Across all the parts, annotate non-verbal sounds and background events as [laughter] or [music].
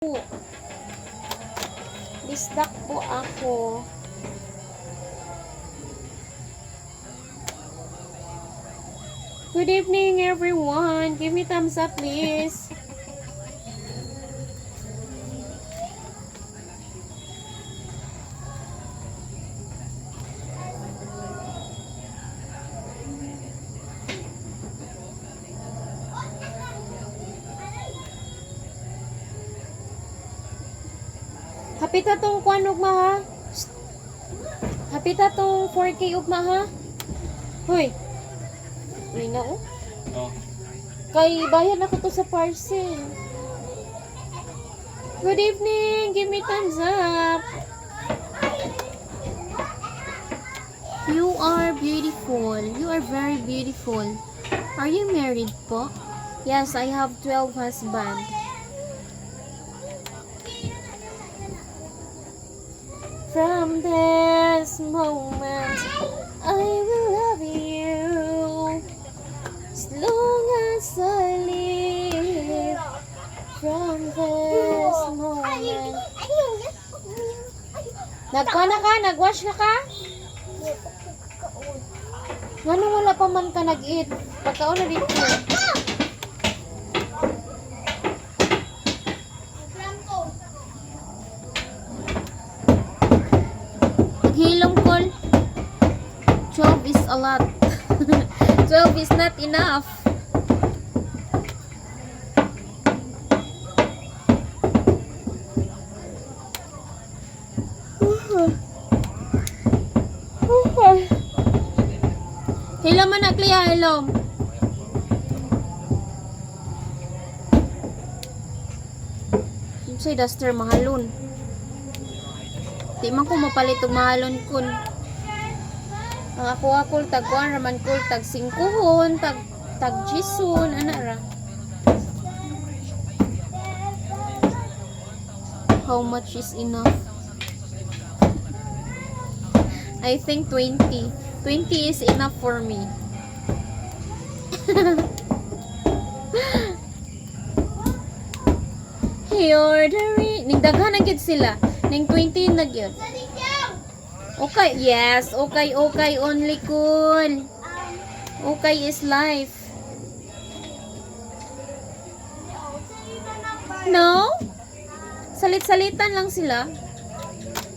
po. Bisdak po ako. Good evening, everyone. Give me thumbs up, please. Hapit na tong kwan ugma ha. Shh. Hapit na tong 4K ugma ha. Hoy. Uy na oh. Oh. Kay bayad ako to sa parcel. Good evening. Give me thumbs up. You are beautiful. You are very beautiful. Are you married po? Yes, I have 12 husband. From this moment, I will love you as long as I live. From this moment. Nagka na ka? Nagwash na ka? Ano wala pa man ka nag-eat? Pagkaon na dito. Hilong call. 12 is a lot. [laughs] 12 is not enough. Hello man na kliya, hello. Say duster mahalon. Di man ko mapalit mahalon kun. Ang ako ako tag kuan raman ko tag singkuhon, tag tag jison ana ra. How much is enough? I think 20. 20 is enough for me. [laughs] Hey, ordering. Ning daghan na sila. Ning 20 na gyud. Okay, yes. Okay, okay. Only cool. Okay is life. No? Salit-salitan lang sila.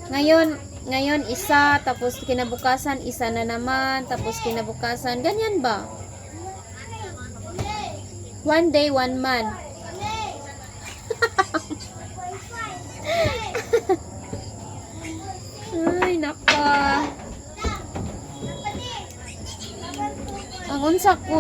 Ngayon, ngayon isa, tapos kinabukasan isa na naman, tapos kinabukasan, ganyan ba? One day, one man. [laughs] 못 찾고